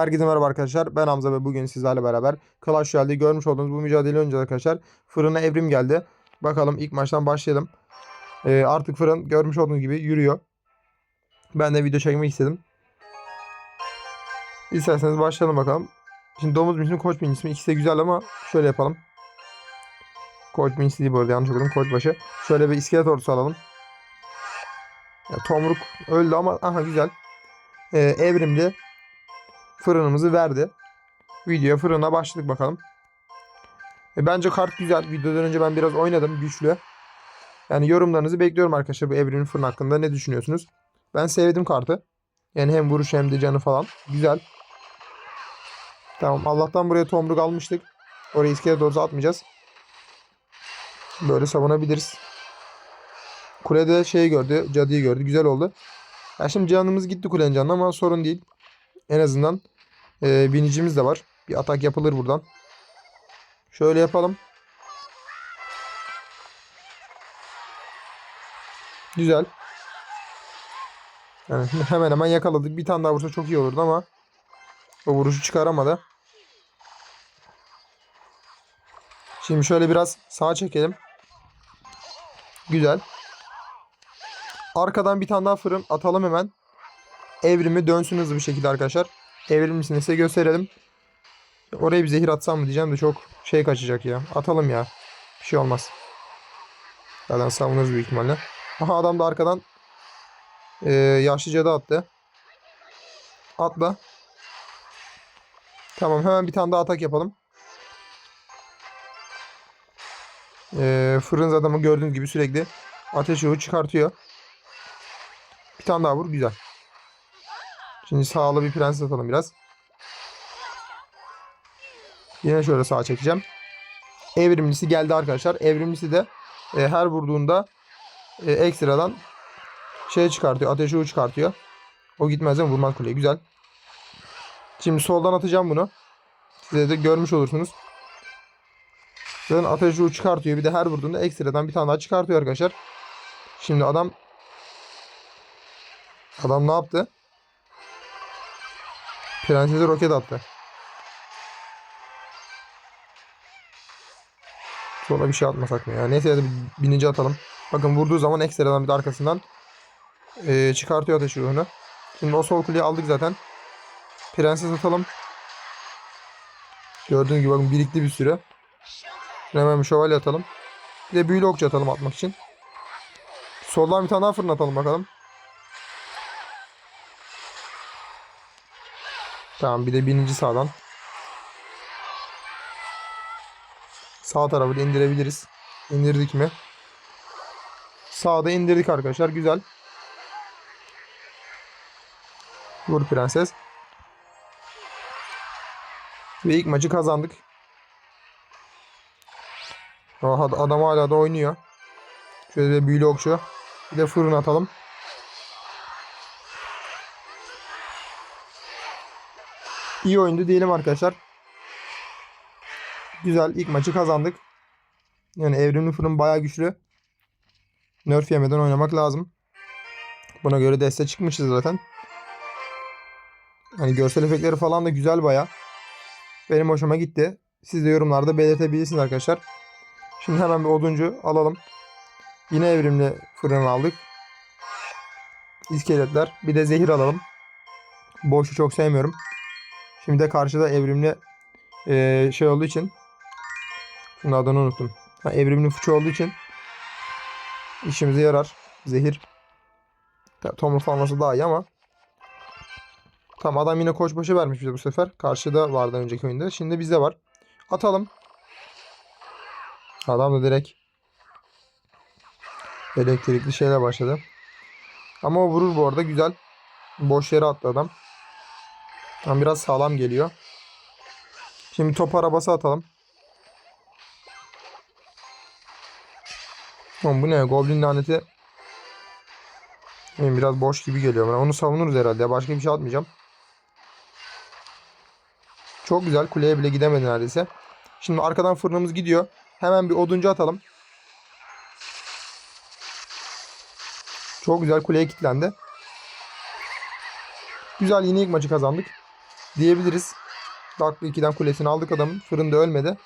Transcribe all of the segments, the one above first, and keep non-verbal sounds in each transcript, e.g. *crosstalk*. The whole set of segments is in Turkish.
Herkese merhaba arkadaşlar. Ben Hamza ve bugün sizlerle beraber Clash Royale'de görmüş olduğunuz bu mücadele oynayacağız arkadaşlar. Fırına evrim geldi. Bakalım ilk maçtan başlayalım. Ee, artık fırın görmüş olduğunuz gibi yürüyor. Ben de video çekmek istedim. İsterseniz başlayalım bakalım. Şimdi domuz binisinin koç binisi mi? İkisi de güzel ama şöyle yapalım. Koç binisi değil bu arada yanlış okudum. Koç başı. Şöyle bir iskelet ordusu alalım. Ya, tomruk öldü ama aha güzel. Ee, evrimli fırınımızı verdi. Videoya fırına başladık bakalım. E, bence kart güzel. Videodan önce ben biraz oynadım güçlü. Yani yorumlarınızı bekliyorum arkadaşlar bu evrimin fırın hakkında. Ne düşünüyorsunuz? Ben sevdim kartı. Yani hem vuruş hem de canı falan. Güzel. Tamam Allah'tan buraya tomruk almıştık. Oraya iskelet doğrusu atmayacağız. Böyle savunabiliriz. Kulede şey gördü. Cadıyı gördü. Güzel oldu. Ya şimdi canımız gitti kulenin canına ama sorun değil. En azından e, binicimiz de var. Bir atak yapılır buradan. Şöyle yapalım. Güzel. Yani *laughs* hemen hemen yakaladık. Bir tane daha vursa çok iyi olurdu ama o vuruşu çıkaramadı. Şimdi şöyle biraz sağa çekelim. Güzel. Arkadan bir tane daha fırın atalım hemen. Evrimi dönsün hızlı bir şekilde arkadaşlar. Evrimlisini size gösterelim. Oraya bir zehir atsam mı diyeceğim de çok şey kaçacak ya. Atalım ya. Bir şey olmaz. Zaten savunuruz büyük ihtimalle. Aha adam da arkadan e, yaşlı cadı attı. Atla. Tamam hemen bir tane daha atak yapalım. E, fırın adamı gördüğünüz gibi sürekli ateş yağı çıkartıyor. Bir tane daha vur. Güzel. Şimdi sağlı bir prenses atalım biraz. Yine şöyle sağa çekeceğim. Evrimlisi geldi arkadaşlar. Evrimlisi de e, her vurduğunda e, ekstradan şey çıkartıyor. Ateş uğu çıkartıyor. O gitmez değil mi? Vurmaz kuleye. Güzel. Şimdi soldan atacağım bunu. Size de görmüş olursunuz. Zaten ateş uğu çıkartıyor. Bir de her vurduğunda ekstradan bir tane daha çıkartıyor arkadaşlar. Şimdi adam Adam ne yaptı? Prensese roket attı. Sonra bir şey atmasak mı ya? Neyse bir binici atalım. Bakın vurduğu zaman ekstradan bir de arkasından eee, çıkartıyor ateş ruhunu. Şimdi o sol kuleyi aldık zaten. Prenses atalım. Gördüğünüz gibi bakın birikti bir sürü. Şimdi hemen bir şövalye atalım. Bir de büyülü okçu atalım atmak için. Soldan bir tane daha fırın atalım bakalım. Tamam bir de bininci sağdan. Sağ tarafı indirebiliriz. İndirdik mi? Sağda indirdik arkadaşlar. Güzel. Vur prenses. Ve ilk maçı kazandık. Oha, adam hala da oynuyor. Şöyle bir büyülü okçu. Bir de fırın atalım. İyi oyundu diyelim arkadaşlar. Güzel ilk maçı kazandık. Yani evrimli fırın bayağı güçlü. Nerf yemeden oynamak lazım. Buna göre deste çıkmışız zaten. Hani görsel efektleri falan da güzel baya. Benim hoşuma gitti. Siz de yorumlarda belirtebilirsiniz arkadaşlar. Şimdi hemen bir oduncu alalım. Yine evrimli fırın aldık. İskeletler. Bir de zehir alalım. Boşu çok sevmiyorum. Şimdi de karşıda evrimli eee, şey olduğu için Şunun adını unuttum. Ha, evrimli fıçı olduğu için işimize yarar. Zehir. Tomruk falması daha iyi ama Tamam adam yine koçbaşı vermiş bize bu sefer. Karşıda vardı önceki oyunda. Şimdi bizde var. Atalım. Adam da direkt elektrikli şeyle başladı. Ama o vurur bu arada güzel. Boş yere attı adam. Tam biraz sağlam geliyor. Şimdi top arabası atalım. Oğlum bu ne? Goblin laneti. Biraz boş gibi geliyor bana. Onu savunuruz herhalde. Başka bir şey atmayacağım. Çok güzel. Kuleye bile gidemedi neredeyse. Şimdi arkadan fırınımız gidiyor. Hemen bir oduncu atalım. Çok güzel kuleye kilitlendi. Güzel yine ilk maçı kazandık. Diyebiliriz. Dakika 2'den kulesini aldık adamın. Fırında ölmedi.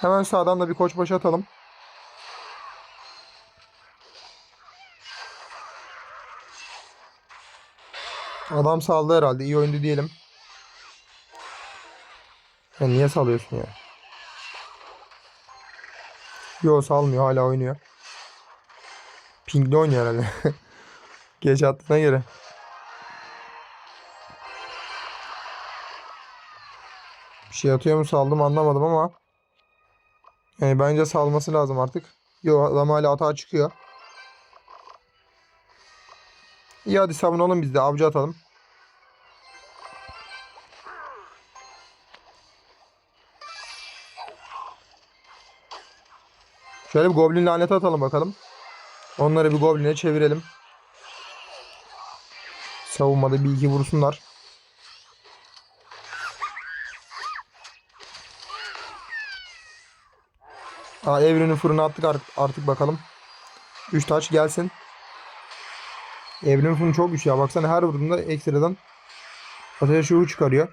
Hemen sağdan da bir koçbaşı atalım. Adam saldı herhalde. İyi oyundu diyelim. Ya niye salıyorsun ya? Yo salmıyor. Hala oynuyor. Ping'de oynuyor herhalde. *laughs* Geç attığına göre. Şey atıyor mu saldım anlamadım ama. Yani bence salması lazım artık. Yo adam hala hata çıkıyor. İyi hadi savunalım biz de avcı atalım. Şöyle bir goblin laneti atalım bakalım. Onları bir gobline çevirelim. Savunmada bir iki vursunlar. Aa, evreni fırına attık artık, bakalım. 3 taç gelsin. Evrenin fırını çok güçlü ya. Baksana her vurduğunda ekstradan ateş şuuru çıkarıyor.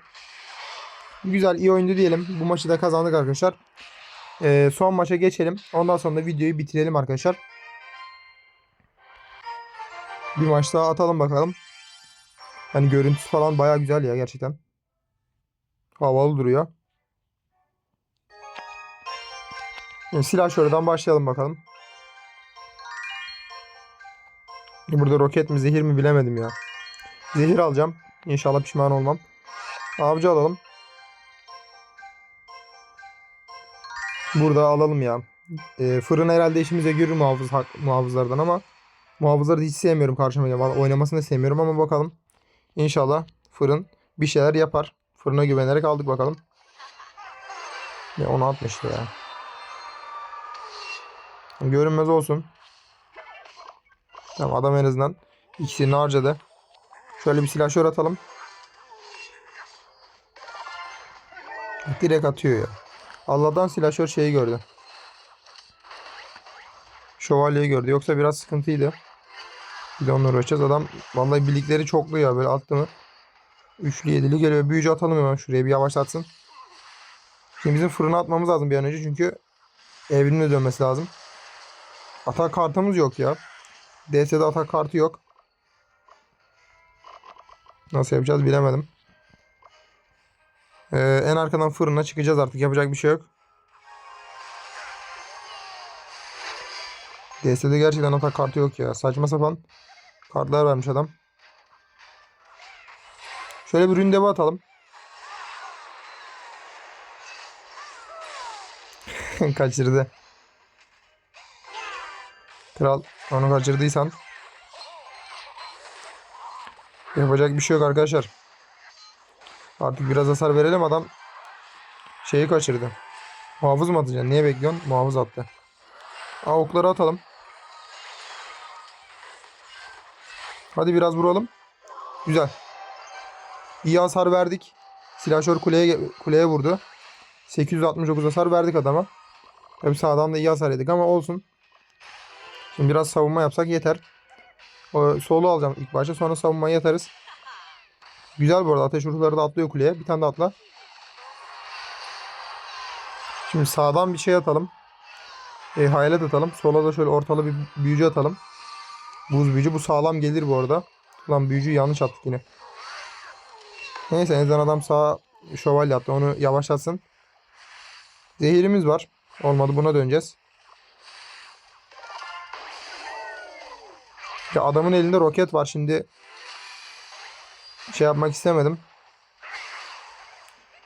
Güzel iyi oyundu diyelim. Bu maçı da kazandık arkadaşlar. Ee, son maça geçelim. Ondan sonra da videoyu bitirelim arkadaşlar. Bir maç daha atalım bakalım. Hani görüntüsü falan baya güzel ya gerçekten. Havalı duruyor. Şimdi silah şuradan başlayalım bakalım. Burada roket mi zehir mi bilemedim ya. Zehir alacağım. İnşallah pişman olmam. Avcı alalım. Burada alalım ya. E, fırın herhalde işimize görür muhafız, muhafızlardan ama muhafızları hiç sevmiyorum karşıma. Vallahi Oynamasını da sevmiyorum ama bakalım. İnşallah fırın bir şeyler yapar. Fırına güvenerek aldık bakalım. Ya onu atmıştı ya. Görünmez olsun. Tamam adam en azından ikisini harcadı. Şöyle bir silahşör atalım. Direkt atıyor ya. Allah'tan silahşör şeyi gördü. Şövalyeyi gördü. Yoksa biraz sıkıntıydı. Bir de onunla uğraşacağız. Adam vallahi birlikleri çoklu ya böyle attı mı. Üçlü yedili geliyor. Büyücü atalım hemen şuraya bir yavaşlatsın. Şimdi bizim fırına atmamız lazım bir an önce çünkü evrimle dönmesi lazım. Atak kartımız yok ya. DS'de atak kartı yok. Nasıl yapacağız bilemedim. Ee, en arkadan fırına çıkacağız artık. Yapacak bir şey yok. DS'de gerçekten atak kartı yok ya. Saçma sapan kartlar vermiş adam. Şöyle bir ründevi atalım. *laughs* Kaçırdı. Kral onu kaçırdıysan yapacak bir şey yok arkadaşlar. Artık biraz hasar verelim adam şeyi kaçırdı. Muhafız mı atacaksın? Niye bekliyorsun? Muhafız attı. Aa, okları atalım. Hadi biraz vuralım. Güzel. İyi hasar verdik. Silahşör kuleye kuleye vurdu. 869 hasar verdik adama. Tabii sağdan da iyi hasar yedik ama olsun. Şimdi biraz savunma yapsak yeter. O, solu alacağım ilk başta sonra savunmaya yatarız. Güzel bu arada ateş ruhları da atlıyor kuleye. Bir tane de atla. Şimdi sağdan bir şey atalım. E, hayalet atalım. Sola da şöyle ortalı bir büyücü atalım. Buz büyücü. Bu sağlam gelir bu arada. Ulan büyücü yanlış attık yine. Neyse en adam sağa şövalye attı. Onu yavaşlatsın. Zehirimiz var. Olmadı buna döneceğiz. Ya adamın elinde roket var şimdi. Şey yapmak istemedim.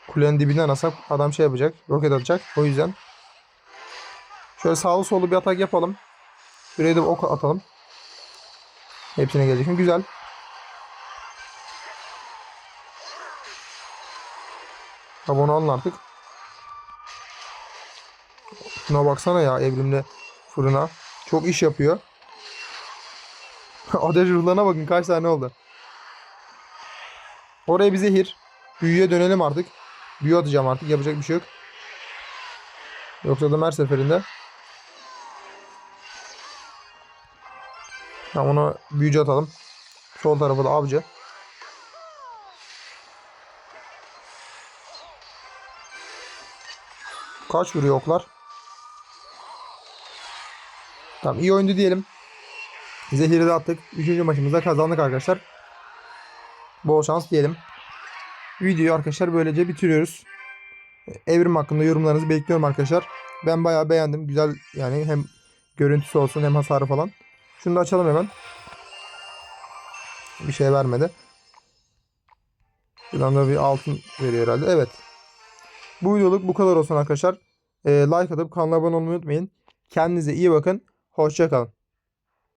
Kulenin dibinden asap adam şey yapacak. Roket atacak. O yüzden. Şöyle sağlı sollu bir atak yapalım. Şuraya da ok atalım. Hepsine gelecek mi? Güzel. Abone olun artık. Şuna baksana ya evrimli fırına. Çok iş yapıyor. *laughs* Ateş bakın kaç tane oldu. Oraya bir zehir. Büyüye dönelim artık. Büyü atacağım artık. Yapacak bir şey yok. Yoksa adam her seferinde. Tamam ona büyücü atalım. Sol tarafa da avcı. Kaç vuruyor oklar? Tamam iyi oyundu diyelim. Zehiri de attık. Üçüncü maçımızda kazandık arkadaşlar. Bol şans diyelim. Videoyu arkadaşlar böylece bitiriyoruz. Evrim hakkında yorumlarınızı bekliyorum arkadaşlar. Ben bayağı beğendim. Güzel yani hem görüntüsü olsun hem hasarı falan. Şunu da açalım hemen. Bir şey vermedi. Şuradan da bir altın veriyor herhalde. Evet. Bu videoluk bu kadar olsun arkadaşlar. Ee, like atıp kanala abone olmayı unutmayın. Kendinize iyi bakın. Hoşçakalın.